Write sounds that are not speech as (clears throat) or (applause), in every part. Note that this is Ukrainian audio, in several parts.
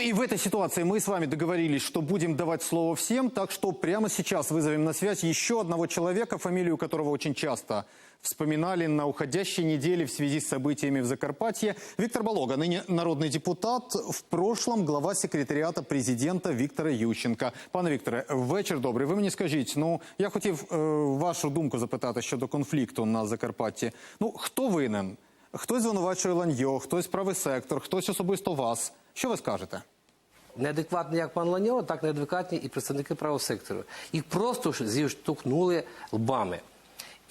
Ну и в этой ситуации мы с вами договорились, что будем давать слово всем, так что прямо сейчас вызовем на связь еще одного человека, фамилию которого очень часто вспоминали на уходящей неделе в связи с событиями в Закарпатье. Виктор Болога, ныне народный депутат, в прошлом глава секретаріата президента Віктора Ющенка. Пане Вікторе, вечір добрий. Ви мені скажіть, ну я хотів е, вашу думку запитати щодо конфлікту на Закарпатті. Ну хто винен? Хтось звинувачує Ланьо, хтось правий сектор, хтось особисто вас. Що ви скажете? Неадекватні як пан Ланьо, так неадекватні і представники правого сектору. Їх просто зіштовхнули лбами.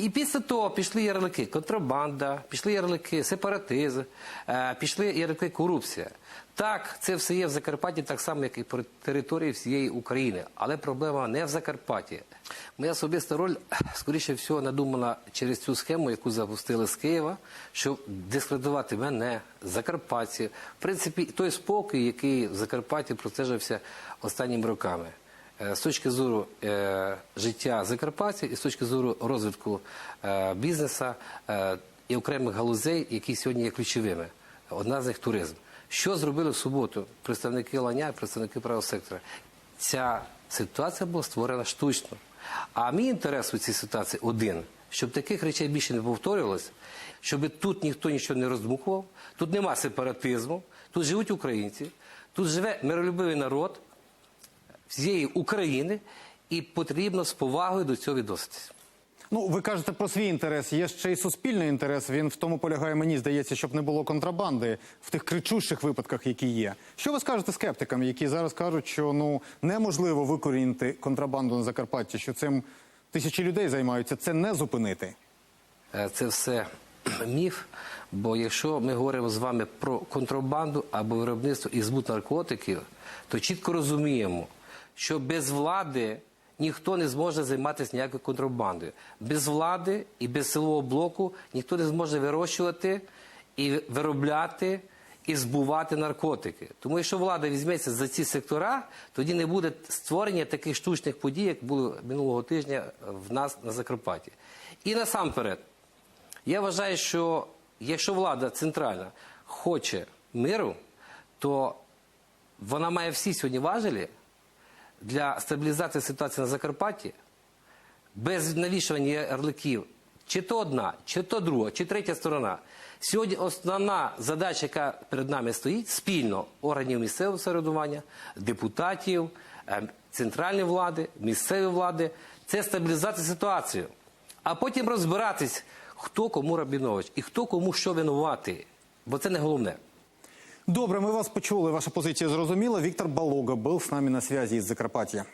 І після того пішли ярлики контрабанда, пішли ярлики сепаратизм, е, пішли ярлики корупція. Так, це все є в Закарпатті, так само, як і по території всієї України. Але проблема не в Закарпатті. Моя особиста роль, скоріше всього, надумана через цю схему, яку запустили з Києва, щоб дискредитувати мене, закарпатців. В принципі, той спокій, який в Закарпатті простежився останніми роками. Е, З точки зору е, життя закарпатців і з точки зору розвитку е, бізнесу і окремих галузей, які сьогодні є ключовими. Одна з них туризм. Що зробили в суботу представники Ланя представники правого сектора? Ця ситуація була створена штучно. А мій інтерес у цій ситуації один, щоб таких речей більше не повторювалося, щоб тут ніхто нічого не роздмухував, тут нема сепаратизму, тут живуть українці, тут живе миролюбивий народ всієї України, і потрібно з повагою до цього відноситися. Ну, ви кажете про свій інтерес. Є ще й суспільний інтерес. Він в тому полягає, мені здається, щоб не було контрабанди в тих кричущих випадках, які є. Що ви скажете скептикам, які зараз кажуть, що ну неможливо викорінити контрабанду на Закарпатті, що цим тисячі людей займаються, це не зупинити? Е, Це все (clears throat) міф. Бо якщо ми говоримо з вами про контрабанду або виробництво і збут наркотиків, то чітко розуміємо, що без влади ніхто не зможе займатися ніякою контрабандою. Без влади і без силового блоку ніхто не зможе вирощувати і виробляти. І збувати наркотики. Тому якщо влада візьметься за ці сектора, тоді не буде створення таких штучних подій, як було минулого тижня в нас на Закарпатті. І насамперед, я вважаю, що якщо влада центральна хоче миру, то вона має всі сьогодні важелі для стабілізації ситуації на Закарпатті без навішування ярликів. Чи то одна, чи то друга, чи третя сторона. Сьогодні основна задача, яка перед нами стоїть, спільно органів місцевого самоврядування, депутатів, е, центральної влади, місцевої влади, це стабілізація ситуації. А потім розбиратись, хто кому Рабінович і хто кому що винувати. Бо це не головне. Добре, ми вас почули. Ваша позиція зрозуміла. Віктор Балога був з нами на зв'язі із Закарпаття.